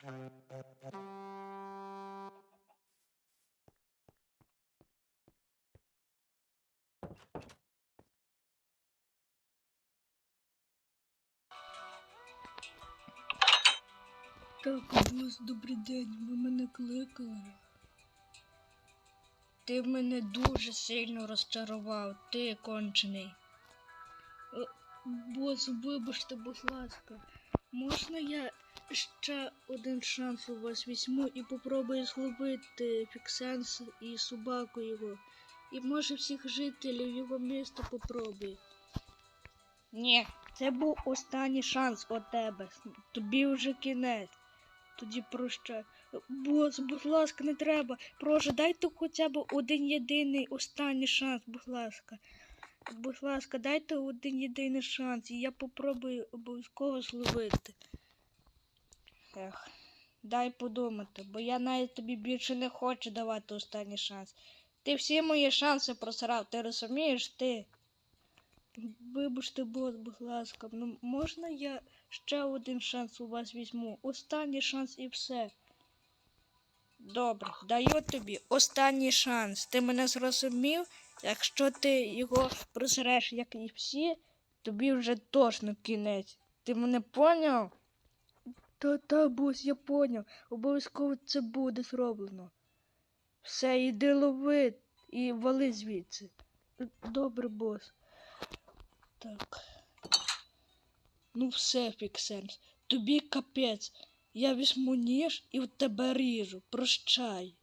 Так, бос, добрий день, ви мене кликали. Ти мене дуже сильно розчарував, ти кончений. Е, Бос, вибачте, будь ласка, можна я ще один шанс у вас візьму і попробую зловити Фіксенс і собаку його. І може всіх жителів його міста попробую. Ні, це був останній шанс у тебе. Тобі вже кінець. Тоді прощай. Бос, будь ласка, не треба. Прошу, дайте хоча б один єдиний останній шанс, будь ласка. Будь ласка, дайте один єдиний шанс, і я попробую обов'язково зловити. Ех, дай подумати, бо я навіть тобі більше не хочу давати останній шанс. Ти всі мої шанси просрав, ти розумієш ти? Вибачте, бос, будь ласка, ну можна я ще один шанс у вас візьму? Останній шанс і все. Добре, даю тобі останній шанс. Ти мене зрозумів? Якщо ти його просреш, як і всі, тобі вже точно кінець. Ти мене поняв? Та та, бос, я поняв. Обов'язково це буде зроблено. Все, іди лови і вали звідси. Добре, бос. Так. Ну все, Фіксенс, тобі капець. Я візьму ніж і в тебе ріжу. Прощай.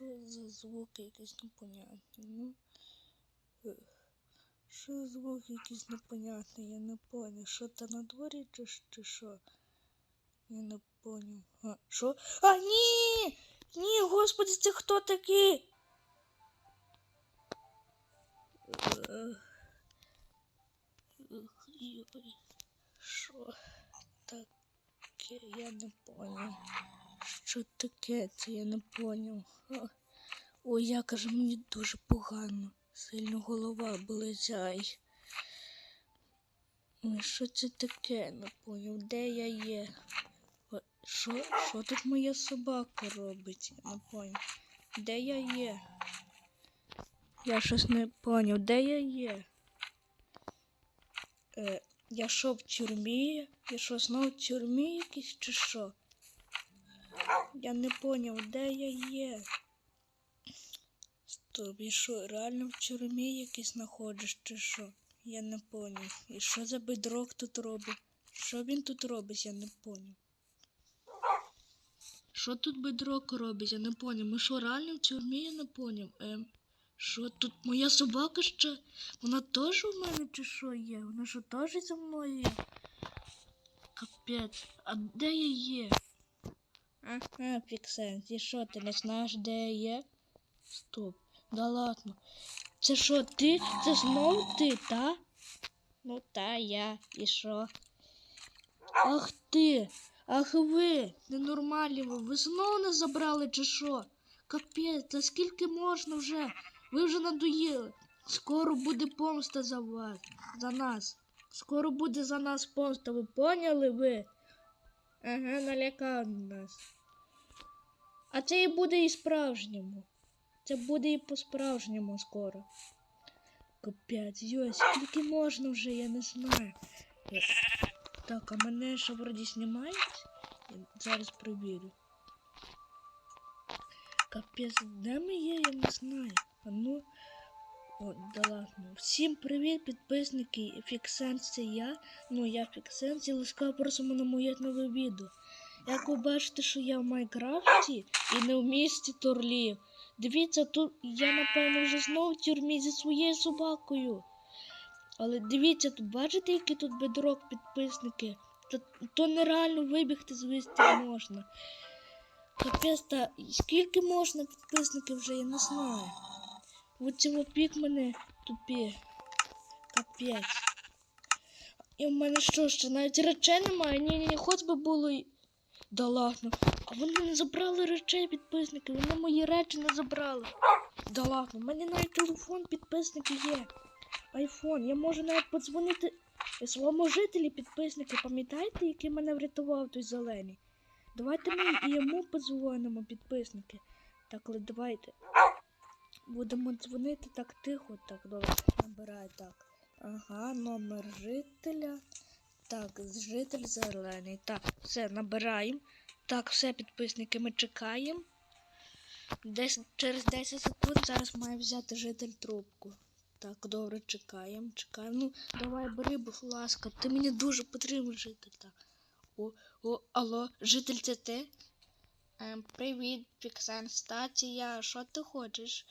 Що за звуки якісь непонятні? Ну. Що звуки якісь непонятні, я не поняв. Що то на дворі чи, чи що? Я не поняв. А, що? А, ні! Ні, господи, це хто такий? Що таке? Я не поняв. Що таке? Це я не поняв. Ой, я каже, мені дуже погано. Сильно голова болить. Ай. Що це таке? Не поняв, де я є? Що, що тут моя собака робить? Я не поняв. Де я є? Я щось не поняв, де я є? Е, я що в тюрмі? Я що знову в тюрмі якийсь чи що? Я не поняв, де я є. Стоп, і що, реально в тюрмі якийсь знаходиш, чи що? Я не поняв. І що за бедрок тут робить? Що він тут робить, я не поняв. Що тут бедрок робить, я не поняв. Ми що, реально в тюрмі, я не поняв. Ем, що тут моя собака ще? Вона теж у мене чи що є? Вона що теж зі мною є? Капець, а де я є? Ага, Фіксенс, і що, ти не знаєш, де є? Стоп, да ладно. Це що, ти? Це знов ти, та? Ну та я, і що? Ах ти! Ах ви! Ненормальні ви! Ви знову не забрали чи що? Капець, та скільки можна вже? Ви вже надоїли. Скоро буде помста за вас, за нас. Скоро буде за нас помста, ви поняли ви? Ага, налякав нас. А це і буде і справжньому. Це буде і по-справжньому скоро. Капець, йой, скільки можна вже, я не знаю. Так, а мене що вроді знімають? Я зараз перевірю. Капець, де ми є, я не знаю. А ну. О, да ладно. Всім привіт, підписники. Фіксенс це я. Ну, я Фіксенс і ласкаво просимо на моє нове відео. Як ви бачите, що я в Майнкрафті і не в місті Турлів. Дивіться, тут я, напевно, вже знову в тюрмі зі своєю собакою. Але дивіться, тут бачите, який тут бедрок підписники? То, то нереально вибігти звідти можна. Капець, та скільки можна підписників вже, я не знаю. От цього пікмени тупі. Капець. І в мене що ще навіть речей немає? Ні, ні, ні, хоч би було. Да ладно. А вони не забрали речей підписники, вони мої речі не забрали. Да ладно, в мене навіть телефон підписники є. Айфон, я можу навіть подзвонити своєму жителі підписники, пам'ятаєте, який мене врятував той зелений? Давайте ми і йому подзвонимо, підписники. Так, але давайте. Будемо дзвонити так тихо, так, добре, набирай так. Ага, номер жителя. Так, житель зелений. Так, все, набираємо. Так, все, підписники, ми чекаємо. Десь через 10 секунд зараз має взяти житель трубку. Так, добре, чекаємо, чекаємо. Ну, давай, бери, будь ласка, ти мені дуже потрібен житель. Так. О, о, алло, житель це ти? Ем, привіт, Піксен, стація, що ти хочеш?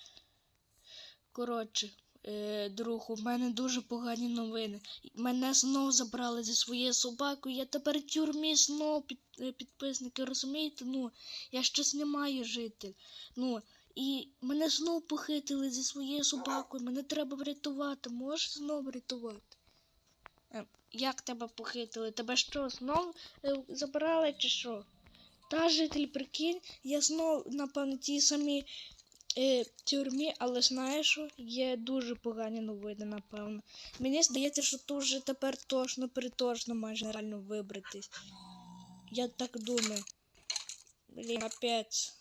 Коротше, е, друг, у мене дуже погані новини. Мене знов забрали зі своєю собакою. Я тепер в тюрмі знов під, е, підписники, розумієте? Ну, я ще знімаю житель. Ну, і мене знов похитили зі своєю собакою. Мене треба врятувати. Можеш знов врятувати? Е, як тебе похитили? Тебе що, знов е, забрали чи що? Та житель, прикинь, я знов, напевно, ті самі е, тюрмі, але знаєш, є дуже погані новини, напевно. Мені здається, що тут вже тепер точно переточно майже реально вибратись. Я так думаю. Блін, капець.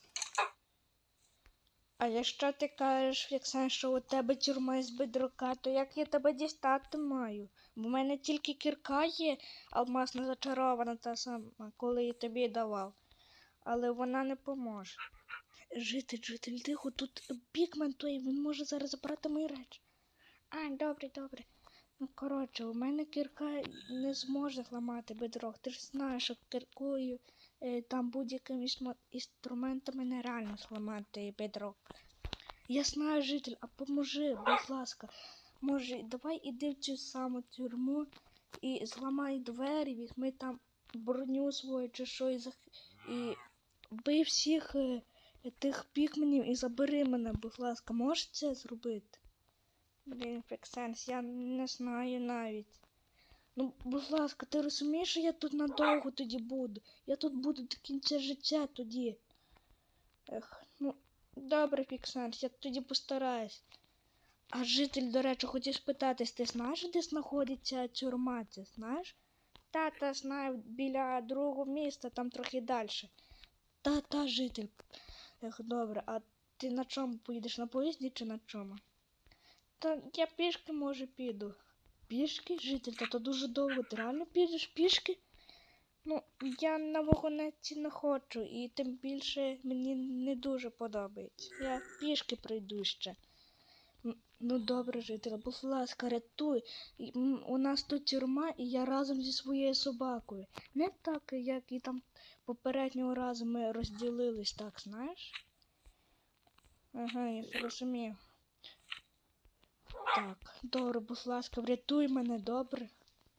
А якщо ти кажеш, Фіксен, що у тебе тюрма із бедрока, то як я тебе дістати маю? Бо в мене тільки кірка є, алмазна зачарована та сама, коли я тобі давав. Але вона не поможе. Житель, житель, тихо, тут пікмен той, він може зараз забрати мої речі. А, добре, добре. Ну, коротше, у мене кірка не зможе зламати бедрок. Ти ж знаєш, що кіркою е, там будь-якими інструментами нереально зламати бедрок. Я знаю, житель, а поможи, будь ласка. Може, давай іди в цю саму тюрму і зламай двері, візьми там броню свою чи що і, зах... і бий всіх е, тих пікменів і забери мене, будь ласка, можеш це зробити? Блін, Фексенс, я не знаю навіть. Ну, будь ласка, ти розумієш, що я тут надовго тоді буду? Я тут буду до кінця життя тоді. Ех, ну, добре, Фіксенс, я тоді постараюсь. А житель, до речі, хотів спитатись, ти знаєш, де знаходиться тюрма? Це знаєш? Та, та знаю, біля другого міста, там трохи далі. Та, та, житель. Ех, добре, а ти на чому поїдеш? На поїзді чи на чому? Та я пішки, може, піду. Пішки, житель, та то дуже довго. Ти реально підеш пішки? Ну, я на вагонетці не хочу, і тим більше мені не дуже подобається. Я пішки прийду ще. Ну добре, жителя, будь ласка, рятуй. У нас тут тюрма, і я разом зі своєю собакою. Не так, як і там попереднього разу ми розділились, так, знаєш? Ага, я зрозумів. Так, добре, будь ласка, врятуй мене, добре?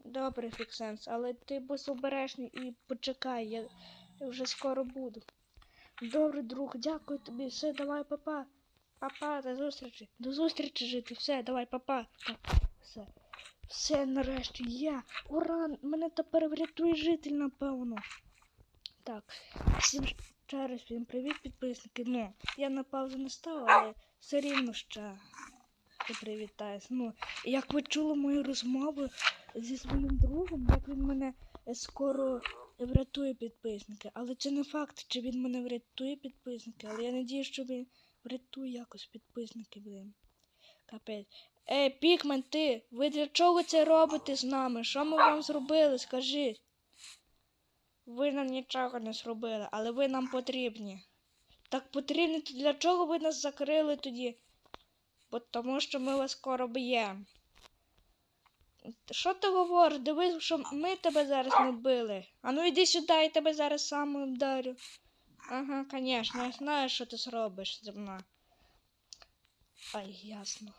Добре, Фіксенс, але ти будь обережний і почекай, я вже скоро буду. Добре, друг, дякую тобі. Все, давай, папа. Папа, до зустрічі. До зустрічі жити. Все, давай, папа. Все. Все, нарешті, я. Ура! Мене тепер врятує житель, напевно. Так, всім ще раз всім привіт, підписники. Ну, я на паузу не став, але все рівно ще привітаюсь. Ну, як ви чули мою розмову зі своїм другом, як він мене е, скоро врятує підписники. Але це не факт, чи він мене врятує підписники, але я надію, що він врятує якось підписники, блин. Капець. Ей, Пікмен, ти, ви для чого це робите з нами? Що ми вам зробили? Скажіть. Ви нам нічого не зробили, але ви нам потрібні. Так потрібні, то для чого ви нас закрили тоді? Бо тому що ми вас скоро б'ємо. Що ти говориш? Дивись, що ми тебе зараз не били. А ну йди сюди, я тебе зараз сам вдарю. Ага, звісно, я знаю, що ти зробиш зі мною. Ай, ясно.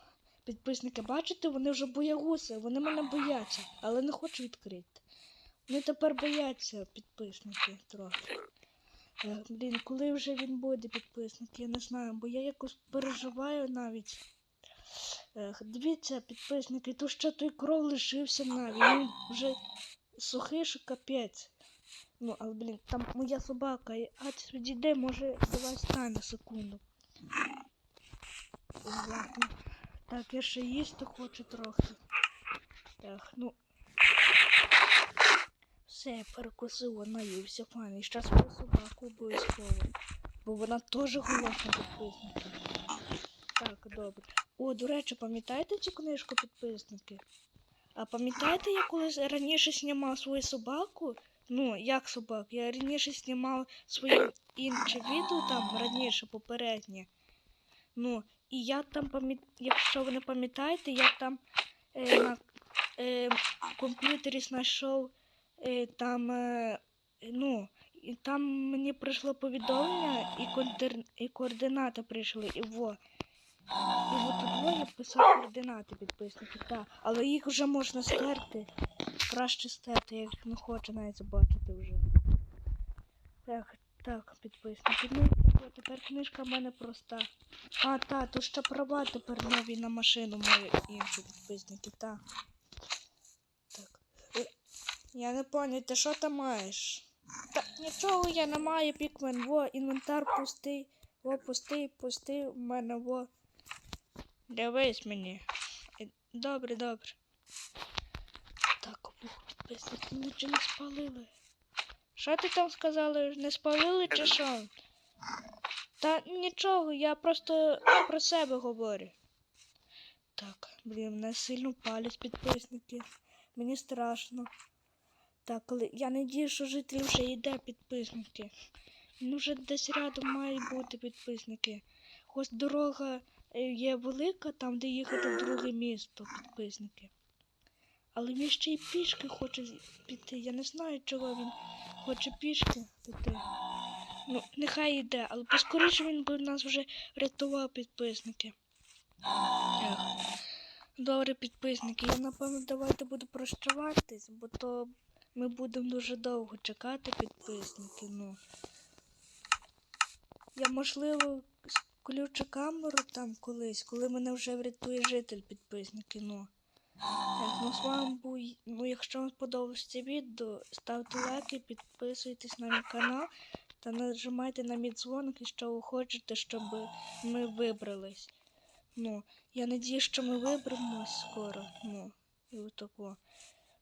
Підписники, бачите, вони вже боягуси, вони мене бояться, але не хочу відкрити. Вони тепер бояться підписники трохи. Е, блін, коли вже він буде підписники, я не знаю, бо я якось переживаю навіть. Ех, дивіться, підписники, то ще той кров лишився навіть. Він вже сухий, що капець. Ну, але блін, там моя собака. А ти відійде, може, давай стань на секунду. Так, я ще їсти хочу трохи. Так, ну. Все, я перекусив, вона їй все файно. І зараз свою собаку обов'язково. Бо вона теж голодна підписники. Так, добре. О, до речі, пам'ятаєте цю книжку підписники? А пам'ятаєте, я колись раніше знімав свою собаку? Ну, як собак? Я раніше знімав своє інше відео там раніше, попереднє. Ну, і я там пам'ятаю, якщо ви не пам'ятаєте, я там е, на е, комп'ютері знайшов е, там, е, ну, і там мені прийшло повідомлення і, контер... і координати прийшли, і во. І от тут я писав координати підписники, так. Але їх вже можна стерти. Краще стерти, я їх не хочу навіть забачити вже. Так, так, підписники. Ну, тепер книжка в мене проста. А, та, тут ще права тепер нові на машину мої інші підписники, так. Так. Е, Я не поняв, ти що там маєш? Та нічого я не маю, пікмен. Во, інвентар пустий. Во, пустий, пустий, в мене во. Дивись мені. Е, Добре, добре. Підписники мене чи не спалили. Що ти там сказали? Не спалили чи що? Та нічого, я просто про себе говорю. Так, блін, мене сильно палять підписники. Мені страшно. Так, коли я надію, що жителі вже йде підписники. Ну вже десь рядом мають бути підписники. Хоч дорога е, є велика, там, де їхати в друге місто, підписники. Але він ще й пішки хоче піти. Я не знаю, чого він хоче пішки піти. Ну, нехай йде, але поскоріше він би нас вже рятував підписники. Ех. Добре, підписники, я напевно давайте буду прощаватись, бо то ми будемо дуже довго чекати підписники. Ну. Я можливо включу камеру там колись, коли мене вже врятує житель підписники. Ну. З вами був. Ну, якщо вам сподобалось це відео, ставте лайки, підписуйтесь на мій канал та нажимайте на мій дзвоник, якщо ви хочете, щоб ми вибрались. Ну, я надію, що ми виберемось скоро. Ну, і отако.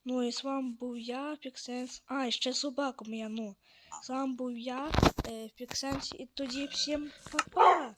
Ну і з вами був я, Фіксенс. А, і ще собака моя, ну. З вами був я, е, Фіксенс, і тоді всім па-па!